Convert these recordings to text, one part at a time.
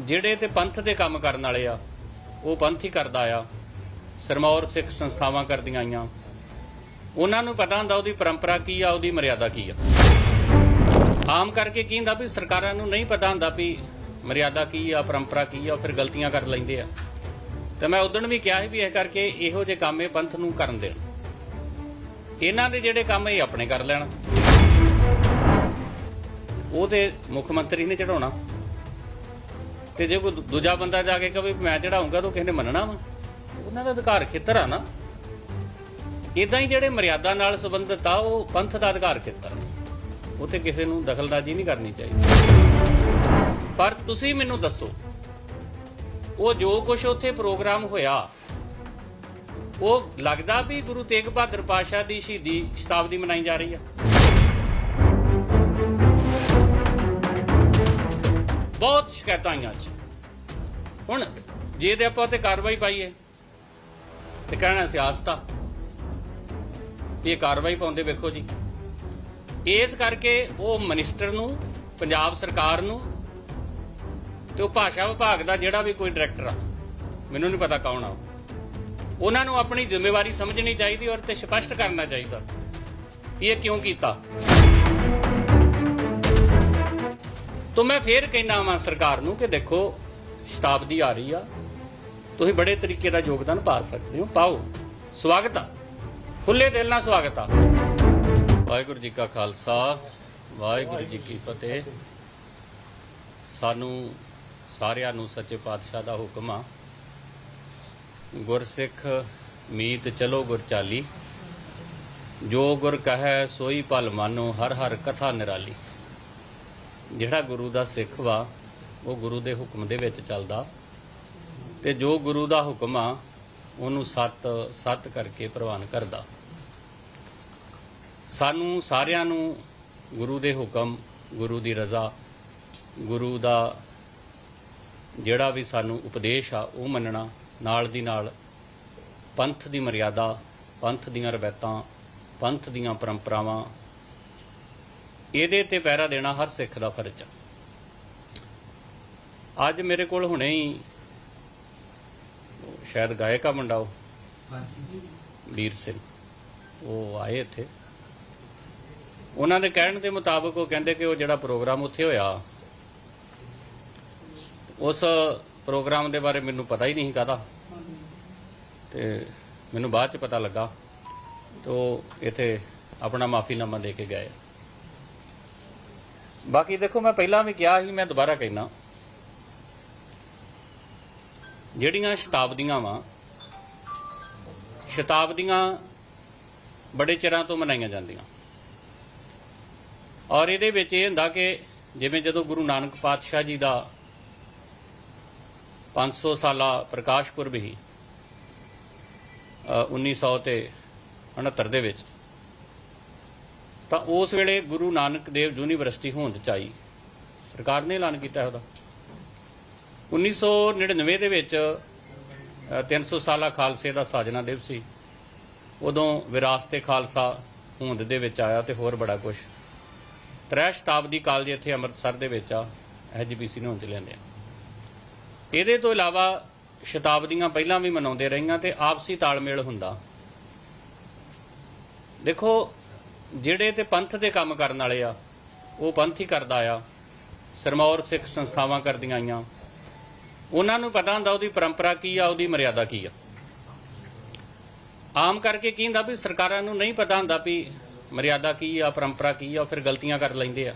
ਜਿਹੜੇ ਤੇ ਪੰਥ ਦੇ ਕੰਮ ਕਰਨ ਵਾਲੇ ਆ, ਉਹ ਪੰਥ ਹੀ ਕਰਦਾ ਆ। ਸਰਮੌਰ ਸਿੱਖ ਸੰਸਥਾਵਾਂ ਕਰਦੀਆਂ ਆਈਆਂ। ਉਹਨਾਂ ਨੂੰ ਪਤਾ ਹੁੰਦਾ ਉਹਦੀ ਪਰੰਪਰਾ ਕੀ ਆ, ਉਹਦੀ ਮਰਿਆਦਾ ਕੀ ਆ। ਆਮ ਕਰਕੇ ਕੀ ਹੁੰਦਾ ਵੀ ਸਰਕਾਰਾਂ ਨੂੰ ਨਹੀਂ ਪਤਾ ਹੁੰਦਾ ਵੀ ਮਰਿਆਦਾ ਕੀ ਆ, ਪਰੰਪਰਾ ਕੀ ਆ, ਉਹ ਫਿਰ ਗਲਤੀਆਂ ਕਰ ਲੈਂਦੇ ਆ। ਤੇ ਮੈਂ ਉਦੋਂ ਵੀ ਕਿਹਾ ਸੀ ਵੀ ਇਹ ਕਰਕੇ ਇਹੋ ਜਿਹੇ ਕੰਮ ਇਹ ਪੰਥ ਨੂੰ ਕਰਨ ਦੇਣ। ਇਹਨਾਂ ਦੇ ਜਿਹੜੇ ਕੰਮ ਇਹ ਆਪਣੇ ਕਰ ਲੈਣ। ਉਹ ਤੇ ਮੁੱਖ ਮੰਤਰੀ ਨੇ ਚੜਾਉਣਾ ਤੇ ਜੇ ਕੋਈ ਦੂਜਾ ਬੰਦਾ ਜਾ ਕੇ ਕਹੇ ਵੀ ਮੈਂ ਚੜਾਉਂਗਾ ਤਾਂ ਕਿਸੇ ਨੇ ਮੰਨਣਾ ਵਾ? ਉਹਨਾਂ ਦਾ ਅਧਿਕਾਰ ਖੇਤਰ ਆ ਨਾ। ਇਦਾਂ ਹੀ ਜਿਹੜੇ ਮਰਿਆਦਾ ਨਾਲ ਸੰਬੰਧਿਤ ਆ, ਉਹ ਪੰਥ ਦਾ ਅਧਿਕਾਰ ਖੇਤਰ ਉੱਥੇ ਕਿਸੇ ਨੂੰ ਦਖਲਅੰਦਾਜ਼ੀ ਨਹੀਂ ਕਰਨੀ ਚਾਹੀਦੀ। ਪਰ ਤੁਸੀਂ ਮੈਨੂੰ ਦੱਸੋ, ਉਹ ਜੋ ਕੁਝ ਉੱਥੇ ਪ੍ਰੋਗਰਾਮ ਹੋਇਆ, ਉਹ ਲੱਗਦਾ ਵੀ ਗੁਰੂ ਤੇਗ ਬਹਾਦਰ ਪਾਤਸ਼ਾਹ ਦੀ ਸ਼ਹੀਦੀ ਸ਼ਤਾਬਦੀ ਮਨਾਈ ਜਾ ਰਹੀ ਆ? ਬਹੁਤ ਸ਼ਿਕਾਇਤਾਂ ਆਈਆਂ ਅੱਜ। ਹੁਣ ਜੇ ਤੇ ਆਪਾਂ ਤੇ ਕਾਰਵਾਈ ਪਾਈਏ, ਤੇ ਕਹਿਣਾ ਸਿਆਸਤ ਆ ਵੀ ਇਹ ਕਾਰਵਾਈ ਪਾਉਂਦੇ ਵੇਖੋ ਜੀ। ਇਸ ਕਰਕੇ ਉਹ ਮਿਨਿਸਟਰ ਨੂੰ, ਪੰਜਾਬ ਸਰਕਾਰ ਨੂੰ ਤੇ ਉਹ ਭਾਸ਼ਾ ਵਿਭਾਗ ਦਾ ਜਿਹੜਾ ਵੀ ਕੋਈ ਡਾਇਰੈਕਟਰ ਆ, ਮੈਨੂੰ ਨਹੀਂ ਪਤਾ ਕੌਣ ਆ ਉਹਨਾਂ ਨੂੰ ਆਪਣੀ ਜ਼ਿੰਮੇਵਾਰੀ ਸਮਝਣੀ ਚਾਹੀਦੀ ਔਰ ਤੇ ਸਪਸ਼ਟ ਕਰਨਾ ਚਾਹੀਦਾ ਵੀ ਇਹ ਕਿਉਂ ਕੀਤਾ। ਤਾਂ ਮੈਂ ਫੇਰ ਕਹਿੰਦਾ ਵਾਂ ਸਰਕਾਰ ਨੂੰ ਕਿ ਦੇਖੋ, ਸ਼ਤਾਬਦੀ ਆ ਰਹੀ ਆ। ਤੁਸੀਂ ਬੜੇ ਤਰੀਕੇ ਦਾ ਯੋਗਦਾਨ ਪਾ ਸਕਦੇ ਹੋ। ਪਾਓ। ਸਵਾਗਤ ਆ। ਖੁੱਲੇ ਦਿਲ ਨਾਲ ਸਵਾਗਤ ਆ। ਵਾਹਿਗੁਰੂ ਜੀ ਕਾ ਖਾਲਸਾ, ਵਾਹਿਗੁਰੂ ਜੀ ਕੀ ਫਤਿਹ। ਸਾਨੂੰ ਸਾਰਿਆਂ ਨੂੰ ਸੱਚੇ ਪਾਤਸ਼ਾਹ ਦਾ ਹੁਕਮ ਆ। ਗੁਰਸਿੱਖ ਮੀਤ ਚਲੋ ਗੁਰ ਚਾਲੀ। ਜੋ ਗੁਰ ਕਹੈ ਸੋਈ ਭਲ ਮਾਨੋ, ਹਰ ਹਰ ਕਥਾ ਨਿਰਾਲੀ। ਜਿਹੜਾ ਗੁਰੂ ਦਾ ਸਿੱਖ ਵਾ, ਉਹ ਗੁਰੂ ਦੇ ਹੁਕਮ ਦੇ ਵਿੱਚ ਚੱਲਦਾ। ਤੇ ਜੋ ਗੁਰੂ ਦਾ ਹੁਕਮ ਆ, ਉਹਨੂੰ ਸਤ ਸਤ ਕਰਕੇ ਪ੍ਰਵਾਨ ਕਰਦਾ। ਸਾਨੂੰ ਸਾਰਿਆਂ ਨੂੰ ਗੁਰੂ ਦੇ ਹੁਕਮ, ਗੁਰੂ ਦੀ ਰਜ਼ਾ, ਗੁਰੂ ਦਾ ਜਿਹੜਾ ਵੀ ਸਾਨੂੰ ਉਪਦੇਸ਼ ਆ, ਉਹ ਮੰਨਣਾ, ਨਾਲ ਦੀ ਨਾਲ ਪੰਥ ਦੀ ਮਰਿਆਦਾ, ਪੰਥ ਦੀਆਂ ਰਵਾਇਤਾਂ ਪੰਥ ਦੀਆਂ ਪਰੰਪਰਾਵਾਂ ਇਹਦੇ ਤੇ ਪਹਿਰਾ ਦੇਣਾ ਹਰ ਸਿੱਖ ਦਾ ਫਰਜ਼ ਆ। ਅੱਜ ਮੇਰੇ ਕੋਲ ਹੁਣੇ ਹੀ ਸ਼ਾਇਦ ਗਾਇਕ ਮੁੰਡਾ ਉਹ। ਵੀਰ ਸਿੰਘ। ਉਹ ਆਏ ਇੱਥੇ। ਉਹਨਾਂ ਦੇ ਕਹਿਣ ਦੇ ਮੁਤਾਬਕ ਉਹ ਕਹਿੰਦੇ ਕਿ ਉਹ ਜਿਹੜਾ ਪ੍ਰੋਗਰਾਮ ਉੱਥੇ ਹੋਇਆ ਉਸ ਪ੍ਰੋਗਰਾਮ ਦੇ ਬਾਰੇ ਮੈਨੂੰ ਪਤਾ ਹੀ ਨਹੀਂ ਕਾਦਾ ਤੇ ਮੈਨੂੰ ਬਾਅਦ ਚ ਪਤਾ ਲੱਗਾ। ਤੋ ਇੱਥੇ ਆਪਣਾ ਮਾਫੀਨਾਮਾ ਦੇ ਕੇ ਗਏ। ਬਾਕੀ ਦੇਖੋ ਮੈਂ ਪਹਿਲਾਂ ਵੀ ਕਿਹਾ ਸੀ ਮੈਂ ਦੁਬਾਰਾ ਕਹਿਣਾ ਜਿਹੜੀਆਂ ਸ਼ਤਾਬਦੀਆਂ ਵਾ ਸ਼ਤਾਬਦੀਆਂ ਬੜੇ ਚਿਰਾਂ ਤੋਂ ਮਨਾਈਆਂ ਜਾਂਦੀਆਂ। ਔਰ ਇਹਦੇ ਵਿੱਚ ਇਹ ਹੁੰਦਾ ਕਿ ਜਿਵੇਂ ਜਦੋਂ ਗੁਰੂ ਨਾਨਕ ਪਾਤਸ਼ਾਹ ਜੀ ਦਾ 500 ਸਾਲਾ ਪ੍ਰਕਾਸ਼ ਪੁਰਬ ਹੀ ਅ, 1900 ਤੇ 69 ਦੇ ਵਿੱਚ ਤਾਂ ਉਸ ਵੇਲੇ ਗੁਰੂ ਨਾਨਕ ਦੇਵ ਯੂਨੀਵਰਸਿਟੀ ਹੋਂਦ ਚ ਆਈ। ਸਰਕਾਰ ਨੇ ਐਲਾਨ ਕੀਤਾ ਉਹਦਾ। 1999 ਦੇ ਵਿੱਚ ਅ, 300 ਸਾਲਾ ਖਾਲਸੇ ਦਾ ਸਾਜਨਾ ਦਿਵਸ ਸੀ। ਉਦੋਂ ਵਿਰਾਸਤੇ ਖਾਲਸਾ ਹੋਂਦ ਦੇ ਵਿੱਚ ਆਇਆ ਤੇ ਹੋਰ ਬੜਾ ਕੁਝ ਤ੍ਰੈ ਸ਼ਤਾਬਦੀ ਕਾਲਜ ਇੱਥੇ ਅੰਮ੍ਰਿਤਸਰ ਦੇ ਵਿੱਚ ਆ ਐਜੀਪੀਸੀ ਨੇ ਹੋਂਦ ਲੈਂਦੇ ਆ। ਇਹਦੇ ਤੋਂ ਇਲਾਵਾ ਸ਼ਤਾਬਦੀਆਂ ਪਹਿਲਾਂ ਵੀ ਮਨਾਉਂਦੇ ਰਹੀਆਂ ਤੇ ਆਪਸੀ ਤਾਲਮੇਲ ਹੁੰਦਾ। ਦੇਖੋ ਜਿਹੜੇ ਤੇ ਪੰਥ ਦੇ ਕੰਮ ਕਰਨ ਵਾਲੇ ਆ, ਉਹ ਪੰਥ ਹੀ ਕਰਦਾ ਆ। ਸਰਮੌਰ ਸਿੱਖ ਸੰਸਥਾਵਾਂ ਕਰਦੀਆਂ ਆਈਆਂ। ਉਹਨਾਂ ਨੂੰ ਪਤਾ ਹੁੰਦਾ ਉਹਦੀ ਪਰੰਪਰਾ ਕੀ ਆ, ਉਹਦੀ ਮਰਿਆਦਾ ਕੀ ਆ। ਆਮ ਕਰਕੇ ਕੀ ਹੁੰਦਾ ਵੀ ਸਰਕਾਰਾਂ ਨੂੰ ਨਹੀਂ ਪਤਾ ਹੁੰਦਾ ਵੀ ਮਰਿਆਦਾ ਕੀ ਆ, ਪਰੰਪਰਾ ਕੀ ਆ, ਉਹ ਫਿਰ ਗਲਤੀਆਂ ਕਰ ਲੈਂਦੇ ਆ।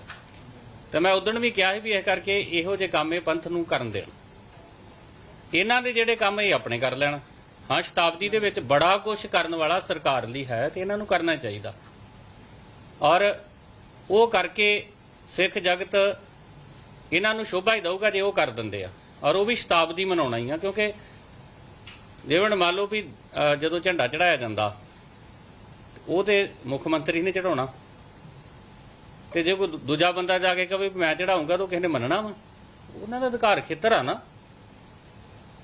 ਤੇ ਮੈਂ ਉਦੋਂ ਵੀ ਕਿਹਾ ਸੀ ਵੀ ਇਹ ਕਰਕੇ ਇਹੋ ਜਿਹੇ ਕੰਮ ਇਹ ਪੰਥ ਨੂੰ ਕਰਨ ਦੇਣ। ਇਹਨਾਂ ਦੇ ਜਿਹੜੇ ਕੰਮ ਇਹ ਆਪਣੇ ਕਰ ਲੈਣ। ਹਾਂ, ਸ਼ਤਾਬਦੀ ਦੇ ਵਿੱਚ ਬੜਾ ਕੁਝ ਕਰਨ ਵਾਲਾ ਸਰਕਾਰ ਲਈ ਹੈ ਤੇ ਇਹਨਾਂ ਨੂੰ ਕਰਨਾ ਚਾਹੀਦਾ। ਔਰ ਉਹ ਕਰਕੇ ਸਿੱਖ ਜਗਤ ਇਹਨਾਂ ਨੂੰ ਸ਼ੋਭਾ ਹੀ ਦਊਗਾ ਜੇ ਉਹ ਕਰ ਦਿੰਦੇ ਆ। ਔਰ ਉਹ ਵੀ ਸ਼ਤਾਬਦੀ ਮਨਾਉਣਾ ਹੀ ਆ, ਕਿਉਂਕਿ ਜਿਵੇਂ ਮੰਨ ਲਓ ਵੀ ਜਦੋਂ ਝੰਡਾ ਚੜਾਇਆ ਜਾਂਦਾ, ਉਹ ਤੇ ਮੁੱਖ ਮੰਤਰੀ ਨੇ ਚੜਾਉਣਾ ਤੇ ਜੇ ਕੋਈ ਦੂਜਾ ਬੰਦਾ ਜਾ ਕੇ ਕਹੇ ਵੀ ਮੈਂ ਚੜਾਉਂਗਾ ਤਾਂ ਕਿਸੇ ਨੇ ਮੰਨਣਾ ਵਾ। ਉਹਨਾਂ ਦਾ ਅਧਿਕਾਰ ਖੇਤਰ ਆ ਨਾ।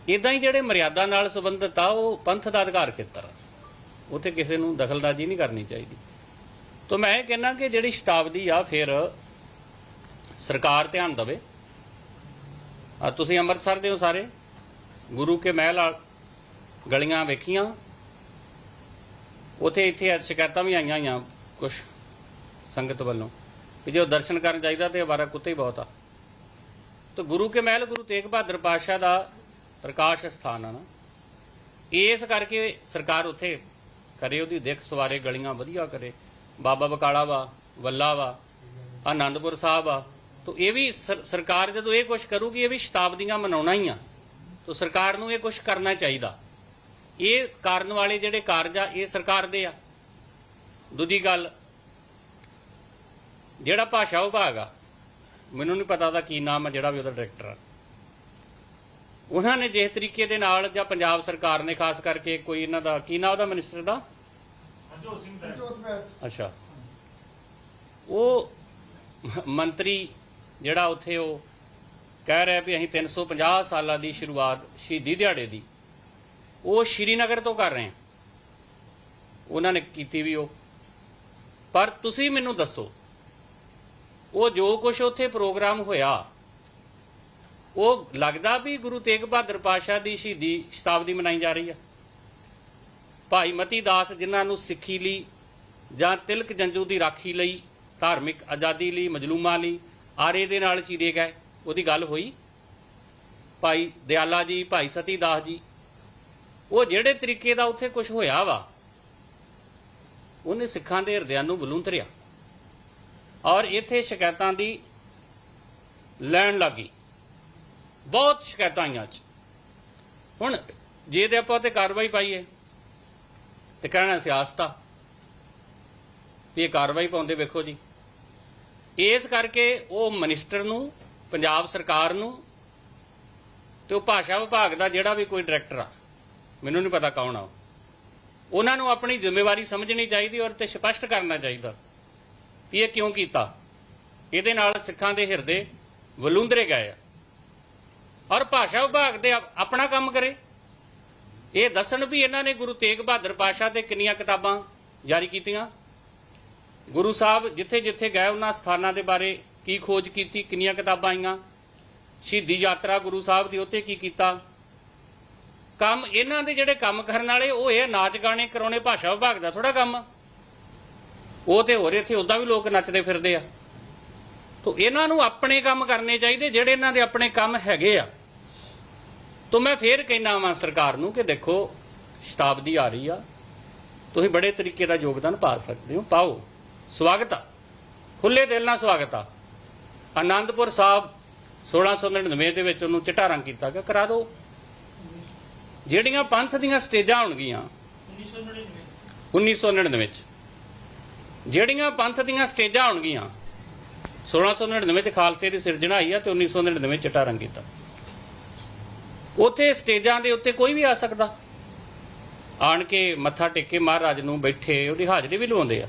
ਇਦਾਂ ਹੀ ਜਿਹੜੇ ਮਰਿਆਦਾ ਨਾਲ ਸੰਬੰਧਿਤ ਆ, ਉਹ ਪੰਥ ਦਾ ਅਧਿਕਾਰ ਖੇਤਰ ਆ। ਉੱਥੇ ਕਿਸੇ ਨੂੰ ਦਖਲਦਾਜ਼ੀ ਨਹੀਂ ਕਰਨੀ ਚਾਹੀਦੀ। ਤਾਂ ਮੈਂ ਇਹ ਕਹਿੰਦਾ ਕਿ ਜਿਹੜੀ ਸ਼ਤਾਬਦੀ ਆ, ਫਿਰ ਸਰਕਾਰ ਧਿਆਨ ਦੇਵੇ। ਆ ਤੁਸੀਂ ਅੰਮ੍ਰਿਤਸਰ ਦੇ ਹੋ ਸਾਰੇ। ਗੁਰੂ ਕੇ ਮਹਿਲ ਆ, ਗਲੀਆਂ ਵੇਖੀਆਂ। ਉਥੇ ਇੱਥੇ ਸ਼ਿਕਾਇਤਾਂ ਵੀ ਆਈਆਂ ਹੋਈਆਂ ਕੁਝ ਸੰਗਤ ਵੱਲੋਂ। ਕਿ ਜੋ ਦਰਸ਼ਨ ਕਰਨ ਚਾਹੀਦਾ ਤੇ ਅਵਾਰਾ ਕੁੱਤੇ ਹੀ ਬਹੁਤ ਆ। ਤਾਂ ਗੁਰੂ ਕੇ ਮਹਿਲ, ਗੁਰੂ ਤੇਗ ਬਹਾਦਰ ਪਾਤਸ਼ਾਹ ਦਾ ਪ੍ਰਕਾਸ਼ ਸਥਾਨ ਆ ਨਾ। ਇਸ ਕਰਕੇ ਸਰਕਾਰ ਉੱਥੇ ਕਰੇ, ਉਹਦੀ ਦਿੱਖ ਸਵਾਰੇ, ਗਲੀਆਂ ਵਧੀਆ ਕਰੇ। ਬਾਬਾ ਬਕਾਲਾ ਵਾ, ਵੱਲਾ ਵਾ, ਆਨੰਦਪੁਰ ਸਾਹਿਬ ਆ। ਤੋ ਇਹ ਵੀ ਸਰਕਾਰ ਜਦੋਂ ਇਹ ਕੁਝ ਕਰੂਗੀ, ਇਹ ਵੀ ਸ਼ਤਾਬਦੀਆਂ ਮਨਾਉਣਾ ਹੀ ਆ। ਤੋ ਸਰਕਾਰ ਨੂੰ ਇਹ ਕੁਝ ਕਰਨਾ ਚਾਹੀਦਾ। ਇਹ ਕਾਰਨ ਵਾਲੇ ਜਿਹੜੇ ਕਾਰਜ ਆ, ਇਹ ਸਰਕਾਰ ਦੇ ਆ। ਦੂਜੀ ਗੱਲ, ਜਿਹੜਾ ਭਾਸ਼ਾ ਵਿਭਾਗ ਆ, ਮੈਨੂੰ ਨਹੀਂ ਪਤਾ ਉਹਦਾ ਕੀ ਨਾਮ ਆ, ਜਿਹੜਾ ਵੀ ਉਹਦਾ ਡਾਇਰੈਕਟਰ ਆ। ਉਹਨਾਂ ਨੇ ਜਿਸ ਤਰੀਕੇ ਦੇ ਨਾਲ ਜਾਂ ਪੰਜਾਬ ਸਰਕਾਰ ਨੇ, ਖਾਸ ਕਰਕੇ ਕੋਈ ਇਹਨਾਂ ਦਾ, ਕੀ ਨਾਮ ਉਹਦਾ ਮਿਨਿਸਟਰ ਦਾ? ਜੋਤ ਬੈਸ। ਅੱਛਾ। ਉਹ ਮੰਤਰੀ ਜਿਹੜਾ ਉੱਥੇ ਉਹ ਕਹਿ ਰਿਹਾ ਵੀ ਅਸੀਂ 350 ਸਾਲਾਂ ਦੀ ਸ਼ੁਰੂਆਤ ਸ਼ਹੀਦੀ ਦਿਹਾੜੇ ਦੀ ਉਹ ਸ਼੍ਰੀਨਗਰ ਤੋਂ ਕਰ ਰਹੇ ਹਾਂ ਉਹਨਾਂ ਨੇ ਕੀਤੀ ਵੀ ਉਹ। ਪਰ ਤੁਸੀਂ ਮੈਨੂੰ ਦੱਸੋ ਉਹ ਜੋ ਕੁਝ ਉੱਥੇ ਪ੍ਰੋਗਰਾਮ ਹੋਇਆ ਉਹ ਲੱਗਦਾ ਵੀ ਗੁਰੂ ਤੇਗ ਬਹਾਦਰ ਪਾਤਸ਼ਾਹ ਦੀ ਸ਼ਹੀਦੀ ਸ਼ਤਾਬਦੀ ਮਨਾਈ ਜਾ ਰਹੀ ਹੈ ਭਾਈ ਮਤੀ ਦਾਸ ਜਿਨ੍ਹਾਂ ਨੂੰ ਸਿੱਖੀ ਲਈ ਜਾਂ ਤਿਲਕ ਜੰਜੂ ਦੀ ਰਾਖੀ ਲਈ, ਧਾਰਮਿਕ ਆਜ਼ਾਦੀ ਲਈ, ਮਜਲੂਮਾਂ ਲਈ, ਆਰੇ ਦੇ ਨਾਲ ਚੀਰੇ ਗਏ, ਉਹਦੀ ਗੱਲ ਹੋਈ? ਭਾਈ ਦਿਆਲਾ ਜੀ, ਭਾਈ ਸਤੀ ਦਾਸ ਜੀ, ਉਹ ਜਿਹੜੇ ਤਰੀਕੇ ਦਾ ਉੱਥੇ ਕੁਝ ਹੋਇਆ ਵਾ, ਉਹਨੇ ਸਿੱਖਾਂ ਦੇ ਹਿਰਦਿਆਂ ਨੂੰ ਬਲੂੰਤਰਿਆ ਔਰ ਇੱਥੇ ਸ਼ਿਕਾਇਤਾਂ ਦੀ ਲੈਣ ਲੱਗੀ। ਬਹੁਤ ਸ਼ਿਕਾਇਤਾਂ ਆਈਆਂ 'ਚ ਹੁਣ ਜੇ ਤੇ ਆਪਾਂ ਤੇ ਕਾਰਵਾਈ ਪਾਈਏ ਤੇ ਕਹਿਣਾ ਸਿਆਸਤ ਆ ਵੀ ਇਹ ਕਾਰਵਾਈ ਪਾਉਂਦੇ ਵੇਖੋ ਜੀ। ਇਸ ਕਰਕੇ ਉਹ ਮਿਨਿਸਟਰ ਨੂੰ, ਪੰਜਾਬ ਸਰਕਾਰ ਨੂੰ ਤੇ ਉਹ ਭਾਸ਼ਾ ਵਿਭਾਗ ਦਾ ਜਿਹੜਾ ਵੀ ਕੋਈ ਡਾਇਰੈਕਟਰ ਆ, ਮੈਨੂੰ ਨਹੀਂ ਪਤਾ ਕੌਣ ਆ ਉਹਨਾਂ ਨੂੰ ਆਪਣੀ ਜ਼ਿੰਮੇਵਾਰੀ ਸਮਝਣੀ ਚਾਹੀਦੀ ਔਰ ਤੇ ਸਪਸ਼ਟ ਕਰਨਾ ਚਾਹੀਦਾ ਵੀ ਇਹ ਕਿਉਂ ਕੀਤਾ। ਇਹਦੇ ਨਾਲ ਸਿੱਖਾਂ ਦੇ ਹਿਰਦੇ ਵਲੂੰਦਰੇ ਗਏ ਆ। ਔਰ ਭਾਸ਼ਾ ਵਿਭਾਗ ਦੇ ਆਪਣਾ ਕੰਮ ਕਰੇ। ਇਹ ਦੱਸਣ ਵੀ ਇਹਨਾਂ ਨੇ ਗੁਰੂ ਤੇਗ ਬਹਾਦਰ ਪਾਸ਼ਾ ਤੇ ਕਿੰਨੀਆਂ ਕਿਤਾਬਾਂ ਜਾਰੀ ਕੀਤੀਆਂ। ਗੁਰੂ ਸਾਹਿਬ ਜਿੱਥੇ ਜਿੱਥੇ ਗਏ, ਉਹਨਾਂ ਸਥਾਨਾਂ ਦੇ ਬਾਰੇ ਕੀ ਖੋਜ ਕੀਤੀ, ਕਿੰਨੀਆਂ ਕਿਤਾਬਾਂ ਆਈਆਂ। ਸ਼ਹੀਦੀ ਯਾਤਰਾ ਗੁਰੂ ਸਾਹਿਬ ਦੀ ਉੱਥੇ ਕੀ ਕੀਤਾ। ਕੰਮ ਇਹਨਾਂ ਦੇ ਜਿਹੜੇ ਕੰਮ ਕਰਨ ਵਾਲੇ, ਉਹ ਇਹ ਨਾਚ ਗਾਣੇ ਕਰਾਉਣੇ, ਭਾਸ਼ਾ ਵਿਭਾਗ ਦਾ ਥੋੜਾ ਕੰਮ। ਆ। ਉਹ ਤੇ ਹੋਰ ਇੱਥੇ ਉਦਾਂ ਵੀ ਲੋਕ ਨੱਚਦੇ ਫਿਰਦੇ ਆ। ਤੋ ਇਹਨਾਂ ਨੂੰ ਆਪਣੇ ਕੰਮ ਕਰਨੇ ਚਾਹੀਦੇ, ਜਿਹੜੇ ਇਹਨਾਂ ਦੇ ਆਪਣੇ ਕੰਮ ਹੈਗੇ ਆ। ਤੋ ਮੈਂ ਫੇਰ ਕਹਿਣਾ ਵਾਂ ਸਰਕਾਰ ਨੂੰ ਕਿ ਦੇਖੋ, ਸ਼ਤਾਬਦੀ ਆ ਰਹੀ ਆ। ਤੁਸੀਂ ਬੜੇ ਤਰੀਕੇ ਦਾ ਯੋਗਦਾਨ ਪਾ ਸਕਦੇ ਹੋ। ਪਾਓ। ਸਵਾਗਤ ਆ। ਖੁੱਲੇ ਦਿਲ ਨਾਲ ਸਵਾਗਤ ਆ। ਆਨੰਦਪੁਰ ਸਾਹਿਬ 1699 ਦੇ ਵਿੱਚ ਉਹਨੂੰ ਚਿੱਟਾ ਰੰਗ ਕੀਤਾ ਗਿਆ। ਕਰਾ ਦਿਓ। ਜਿਹੜੀਆਂ ਪੰਥ ਦੀਆਂ ਸਟੇਜਾਂ ਹੋਣਗੀਆਂ 1999 ਚ। ਜਿਹੜੀਆਂ ਪੰਥ ਦੀਆਂ ਸਟੇਜਾਂ ਹੋਣਗੀਆਂ 1699 ਤੇ ਖਾਲਸੇ ਦੀ ਸਿਰਜਣਾ ਆਈ ਆ ਤੇ 1999 ਚ ਚਿੱਟਾ ਰੰਗ ਕੀਤਾ। ਉੱਥੇ ਸਟੇਜਾਂ ਦੇ ਉੱਤੇ ਕੋਈ ਵੀ ਆ ਸਕਦਾ। ਆਣ ਕੇ ਮੱਥਾ ਟੇਕ ਕੇ ਮਹਾਰਾਜ ਨੂੰ ਬੈਠੇ, ਉਹਦੀ ਹਾਜ਼ਰੀ ਵੀ ਲਵਾਉਂਦੇ ਆ।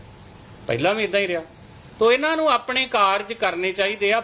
ਪਹਿਲਾਂ ਵੀ ਇਦਾਂ ਹੀ ਰਿਹਾ। ਤੋ ਇਹਨਾਂ ਨੂੰ ਆਪਣੇ ਕਾਰਜ ਕਰਨੇ ਚਾਹੀਦੇ ਆ।